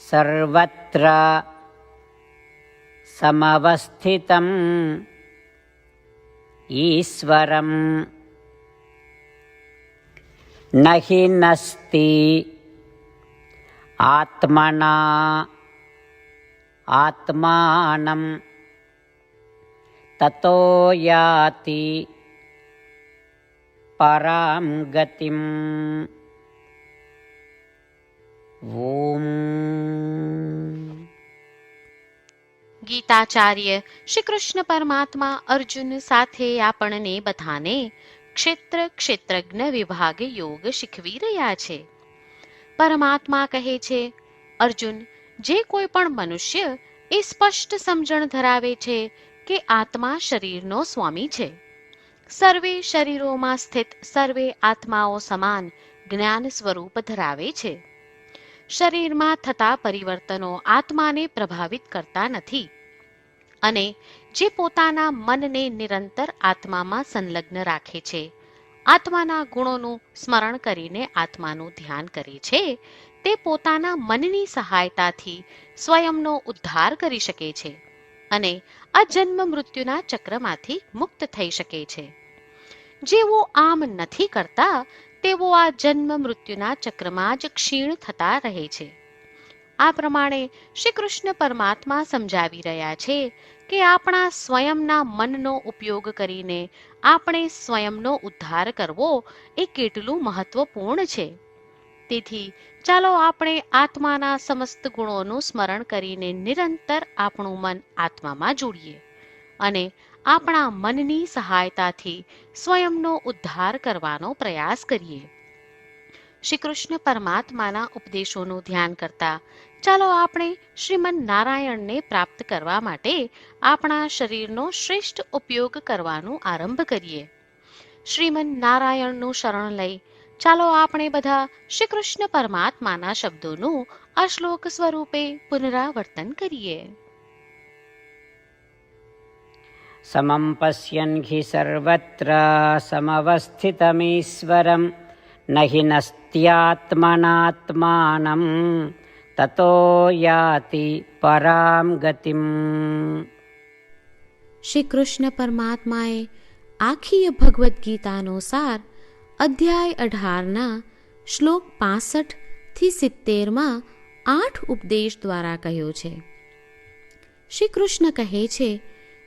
सर्वत्र समवस्थितम् ईश्वरम्। न हि नस्ति आत्मना आत्मानं। ततो याति परां गतिम् ॐ ગીતાચાર્ય શ્રી કૃષ્ણ પરમાત્મા અર્જુન સાથે આપણને બધાને ક્ષેત્ર ક્ષેત્રજ્ઞ વિભાગ યોગ શીખવી રહ્યા છે. પરમાત્મા કહે છે, અર્જુન, જે કોઈ પણ મનુષ્ય એ સ્પષ્ટ સમજણ ધરાવે છે કે આત્મા શરીરનો સ્વામી છે. સર્વે શરીરોમાં સ્થિત સર્વે આત્માઓ સમાન જ્ઞાન સ્વરૂપ ધરાવે છે. શરીરમાં થતા પરિવર્તનો આત્માને પ્રભાવિત કરતા નથી અને જે પોતાના મનને નિરંતર આત્મામાં સંલગ્ન રાખે છે, આત્માના ગુણોનું સ્મરણ કરીને આત્માનું ધ્યાન કરે છે, તે પોતાના મનની સહાયતાથી સ્વયંનો ઉદ્ધાર કરી શકે છે અને આ જન્મ મૃત્યુના ચક્રમાંથી મુક્ત થઈ શકે છે. જેઓ આમ નથી કરતા તેઓ આ જન્મ મૃત્યુના ચક્રમાં જ ક્ષીણ થતા રહે છે. આ પ્રમાણે શ્રી કૃષ્ણ પરમાત્મા સમજાવી રહ્યા છે કે આપણા સ્વયંના મનનો ઉપયોગ કરીને આપણે સ્વયંનો ઉદ્ધાર કરવો એ કેટલું મહત્વપૂર્ણ છે. તેથી ચાલો આપણે આત્માના સમસ્ત ગુણોનું સ્મરણ કરીને નિરંતર આપણું મન આત્મામાં જોડીએ અને આપણા મનની સહાયતાથી સ્વયંનો ઉદ્ધાર કરવાનો પ્રયાસ કરીએ. શ્રી કૃષ્ણ પરમાત્માના ઉપદેશોનું ધ્યાન કરતા, ચાલો આપણે શ્રીમન નારાયણને પ્રાપ્ત કરવા માટે આપણા શરીરનો શ્રેષ્ઠ ઉપયોગ કરવાનું આરંભ કરીએ. શ્રીમન નારાયણનું શરણ લઈ, ચાલો આપણે બધા શ્રી કૃષ્ણ પરમાત્માના શબ્દોનું આ સ્વરૂપે પુનરાવર્તન કરીએ. समं पश्यन् हि सर्वत्र समवस्थितमीश्वरं न हि नस्त्यात्मनात्मानं ततो याति परां गतिम् શ્રી કૃષ્ણ પરમાત્માએ આખી ભગવદ્ ગીતાનો સાર અધ્યાય અઢારના શ્લોક પાસઠ થી સિત્તેરમાં આઠ ઉપદેશ દ્વારા કહ્યો છે શ્રી કૃષ્ણ કહે છે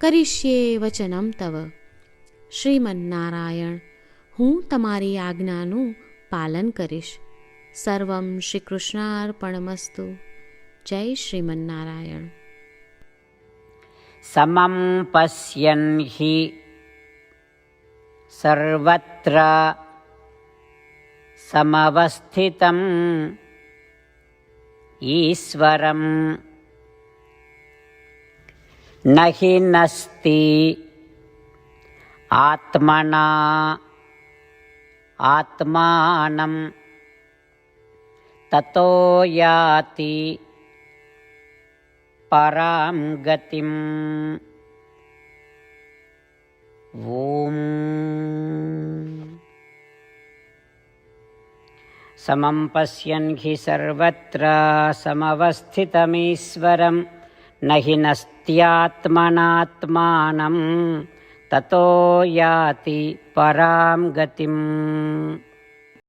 કરીશ્યે વચનમ તવ શ્રીમન્નારાયણ હું તમારી આજ્ઞાનું પાલન કરીશ સર્વમ શ્રી કૃષ્ણાર્પણમસ્તુ જય શ્રીમન્નારાયણ समं पश्यन् हि सर्वत्र समवस्थितम् ईश्वरं न हि नस्ति। आत्मना आत्मानं ततो याति परां गतिम्। ॐ। समं पश्यन् हि सर्वत्र समवस्थितमीश्वरं न हि नस्त्यात्मनात्मानं ततो याति परां गतिम्